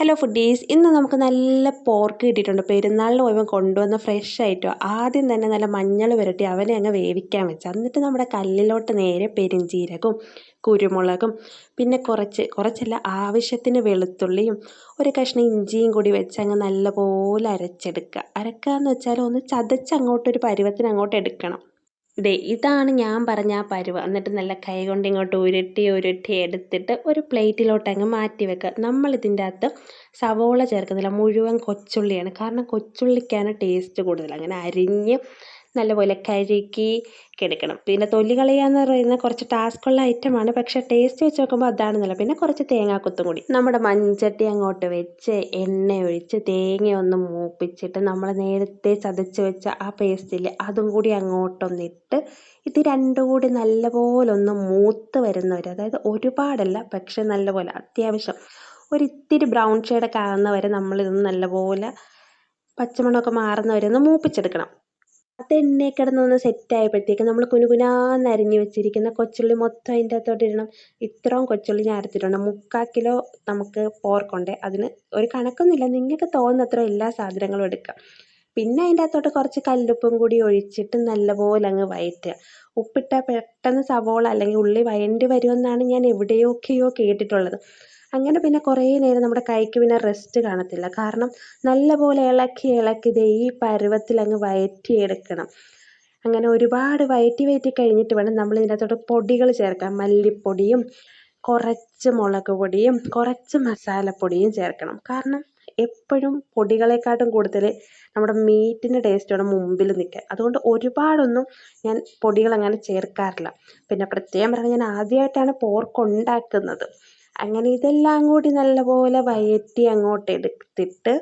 Hello foodies ഇന്ന് നമുക്ക് നല്ല പോർക്ക് കിട്ടിയിട്ടുണ്ട്. പെരുന്നാളിന് പോയപ്പോൾ കൊണ്ടുവന്ന ഫ്രഷ് ആയിട്ടോ. ആദ്യം തന്നെ നല്ല മഞ്ഞൾ പുരട്ടി അവനെ അങ്ങ് വേവിക്കാൻ വെച്ചു. എന്നിട്ട് നമ്മുടെ കല്ലിലോട്ട് നേരെ പെരിഞ്ചീരകവും കുരുമുളകും പിന്നെ കുറച്ച് കുറച്ചല്ല ആവശ്യത്തിന് വെളുത്തുള്ളിയും ഒരു കഷ്ണം ഇഞ്ചിയും കൂടി വെച്ച് അങ്ങ് നല്ലപോലെ അരച്ചെടുക്കുക. അരക്കുക എന്ന് വെച്ചാൽ ഒന്ന് ചതച്ച് അങ്ങോട്ടൊരു പരുവത്തിന് അങ്ങോട്ട് എടുക്കണം. ദേ ഇതാണ് ഞാൻ പറഞ്ഞ ആ പരുവ. എന്നിട്ട് നല്ല കൈ കൊണ്ട് ഇങ്ങോട്ട് ഉരുട്ടി ഉരുട്ടി എടുത്തിട്ട് ഒരു പ്ലേറ്റിലോട്ട് അങ്ങ് മാറ്റി വെക്കുക. നമ്മൾ ഇതിന്റെ അകത്ത് സവോള ചേർക്കുന്നില്ല മുഴുവൻ കൊച്ചുള്ളിയാണ്. കാരണം കൊച്ചുള്ളിക്കാണ് ടേസ്റ്റ് കൂടുതൽ. അങ്ങനെ അരിഞ്ഞ് നല്ലപോലെ കഴുകി കിടക്കണം. പിന്നെ തൊലി കളയുക പറയുന്നത് കുറച്ച് ടാസ്ക്കുള്ള ഐറ്റമാണ് പക്ഷേ ടേസ്റ്റ് വെച്ച് നോക്കുമ്പോൾ അതാണ് നല്ല പിന്നെ കുറച്ച് തേങ്ങാക്കൊത്തും കൂടി. നമ്മുടെ മഞ്ചട്ടി അങ്ങോട്ട് വെച്ച് എണ്ണ ഒഴിച്ച് തേങ്ങ ഒന്ന് മൂപ്പിച്ചിട്ട് നമ്മൾ നേരത്തെ ചതച്ച് വെച്ച ആ പേസ്റ്റിൽ അതും കൂടി അങ്ങോട്ടൊന്നിട്ട് ഇത് രണ്ടും കൂടി നല്ലപോലെ ഒന്ന് മൂത്ത് വരുന്നവരെ അതായത് ഒരുപാടല്ല പക്ഷെ നല്ലപോലെ അത്യാവശ്യം ഒരു ഇത്തിരി ബ്രൗൺ ഷെയ്ഡൊക്കെ ആകുന്നവരെ നമ്മളിതൊന്ന് നല്ലപോലെ പച്ചമണമൊക്കെ മാറുന്നവരെ ഒന്ന് മൂപ്പിച്ചെടുക്കണം. അത് എണ്ണയിൽ കിടന്നൊന്ന് സെറ്റ് ആയപ്പോഴത്തേക്ക് നമ്മൾ കുനുകുനാന്ന് അരിഞ്ഞു വെച്ചിരിക്കുന്ന കൊച്ചുള്ളി മൊത്തം അതിന്റെ അകത്തോട്ട് ഇടണം. ഇത്രയും കൊച്ചുള്ളി ഞാൻ അരച്ചിട്ടുണ്ട്. മുക്കാൽ കിലോ നമുക്ക് പോർക്കുണ്ട് അതിന് ഒരു കണക്കൊന്നുമില്ല. നിങ്ങൾക്ക് തോന്നുന്നത്ര എല്ലാ സാധനങ്ങളും എടുക്കാം. പിന്നെ അതിന്റെ അകത്തോട്ട് കുറച്ച് കല്ലുപ്പും കൂടി ഒഴിച്ചിട്ട് നല്ലപോലെ അങ്ങ് വയറ്റുക. ഉപ്പിട്ടാൽ പെട്ടെന്ന് സവോള അല്ലെങ്കിൽ ഉള്ളി വയണ്ടി വരുമെന്നാണ് ഞാൻ എവിടെയൊക്കെയോ കേട്ടിട്ടുള്ളത്. അങ്ങനെ പിന്നെ കുറേ നേരം നമ്മുടെ കൈക്ക് പിന്നെ റെസ്റ്റ് കാണത്തില്ല. കാരണം നല്ലപോലെ ഇളക്കി ഇളക്കി ദേ ഈ പരുവത്തിൽ അങ്ങ് വയറ്റിയെടുക്കണം. അങ്ങനെ ഒരുപാട് വയറ്റി വയറ്റി കഴിഞ്ഞിട്ട് വേണം നമ്മൾ ഇതിനകത്തോട്ട് പൊടികൾ ചേർക്കാൻ മല്ലിപ്പൊടിയും കുറച്ച് മുളക് പൊടിയും കുറച്ച് മസാലപ്പൊടിയും ചേർക്കണം. കാരണം എപ്പോഴും പൊടികളെക്കാട്ടും കൂടുതൽ നമ്മുടെ മീറ്റിന്റെ ടേസ്റ്റ് വേണം മുമ്പിൽ നിൽക്കുക. അതുകൊണ്ട് ഒരുപാടൊന്നും ഞാൻ പൊടികൾ അങ്ങനെ ചേർക്കാറില്ല. പിന്നെ പ്രത്യേകം പറഞ്ഞാൽ ഞാൻ ആദ്യമായിട്ടാണ് പോർക്ക് ഉണ്ടാക്കുന്നത്. അങ്ങനെ ഇതെല്ലാം കൂടി നല്ലപോലെ വയറ്റി അങ്ങോട്ട് എടുത്തിട്ട്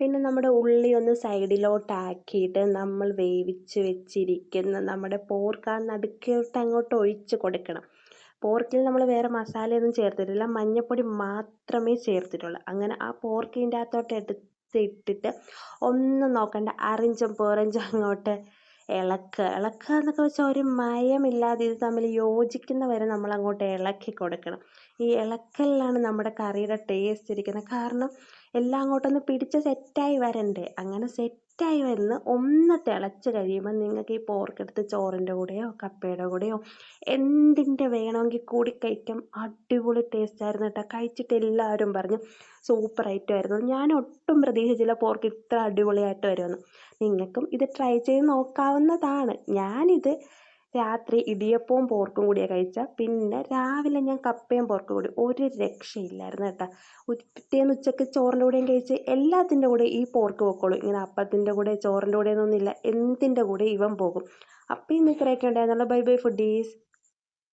പിന്നെ നമ്മുടെ ഉള്ളി ഒന്ന് സൈഡിലോട്ടാക്കിയിട്ട് നമ്മൾ വേവിച്ച് വെച്ചിരിക്കുന്ന നമ്മുടെ പോർക്ക് ആ നടുക്കോട്ട് അങ്ങോട്ട് ഒഴിച്ച് കൊടുക്കണം. പോർക്കിൽ നമ്മൾ വേറെ മസാലയൊന്നും ചേർത്തിട്ടില്ല മഞ്ഞൾപ്പൊടി മാത്രമേ ചേർത്തിട്ടുള്ളൂ. അങ്ങനെ ആ പോർക്കിന്റെ അകത്തോട്ട് എടുത്തിട്ടിട്ട് ഒന്നും നോക്കണ്ട അറിഞ്ചും പേറഞ്ചും അങ്ങോട്ട് ഇളക്കുക ഇളക്കുക എന്നൊക്കെ വെച്ചാൽ ഒരു മയമില്ലാതെ ഇത് തമ്മിൽ യോജിക്കുന്ന വരെ നമ്മൾ അങ്ങോട്ട് ഇളക്കി കൊടുക്കണം. ഈ ഇളക്കലിലാണ് നമ്മുടെ കറിയുടെ ടേസ്റ്റ് ഇരിക്കുന്നത്. കാരണം എല്ലാം അങ്ങോട്ടൊന്ന് പിടിച്ച് സെറ്റായി വരണ്ടേ? അങ്ങനെ സെറ്റായി വരുന്ന ഒന്ന് തിളച്ച് കഴിയുമ്പോൾ നിങ്ങൾക്ക് ഈ പോർക്കെടുത്ത് ചോറിന്റെ കൂടെയോ കപ്പയുടെ കൂടെയോ എന്തിന്റെ വേണമെങ്കിൽ കൂടി കഴിക്കാം. അടിപൊളി ടേസ്റ്റ് ആയിരുന്നു കേട്ടോ. കഴിച്ചിട്ട് എല്ലാവരും പറഞ്ഞു സൂപ്പർ ആയിരുന്നു ഞാൻ ഒട്ടും പ്രതീക്ഷിച്ചില്ല പോർക്ക് ഇത്ര അടിപൊളിയായിട്ട് വരുമെന്ന്. നിങ്ങൾക്കും ഇത് ട്രൈ ചെയ്ത് നോക്കാവുന്നതാണ്. ഞാനിത് രാത്രി ഇടിയപ്പവും പോർക്കും കൂടിയാണ് കഴിച്ചത് പിന്നെ രാവിലെ ഞാൻ കപ്പയും പോർക്കും കൂടി. ഒരു രക്ഷയില്ലായിരുന്നു കേട്ടോ. പിറ്റേന്ന് ഉച്ചയ്ക്ക് ചോറിന്റെ കൂടെയും കഴിച്ച് എല്ലാത്തിന്റെ കൂടെ ഈ പോർക്ക് പൊക്കോളും. ഇങ്ങനെ അപ്പത്തിന്റെ കൂടെ ചോറിന്റെ കൂടെ എന്നൊന്നുമില്ല എന്തിന്റെ കൂടെ ഇവൻ പോകും. അപ്പോൾ ഇന്ന് ഇത്രയൊക്കെ ഉണ്ടായിരുന്നുള്ളൂ. Bye bye foodies.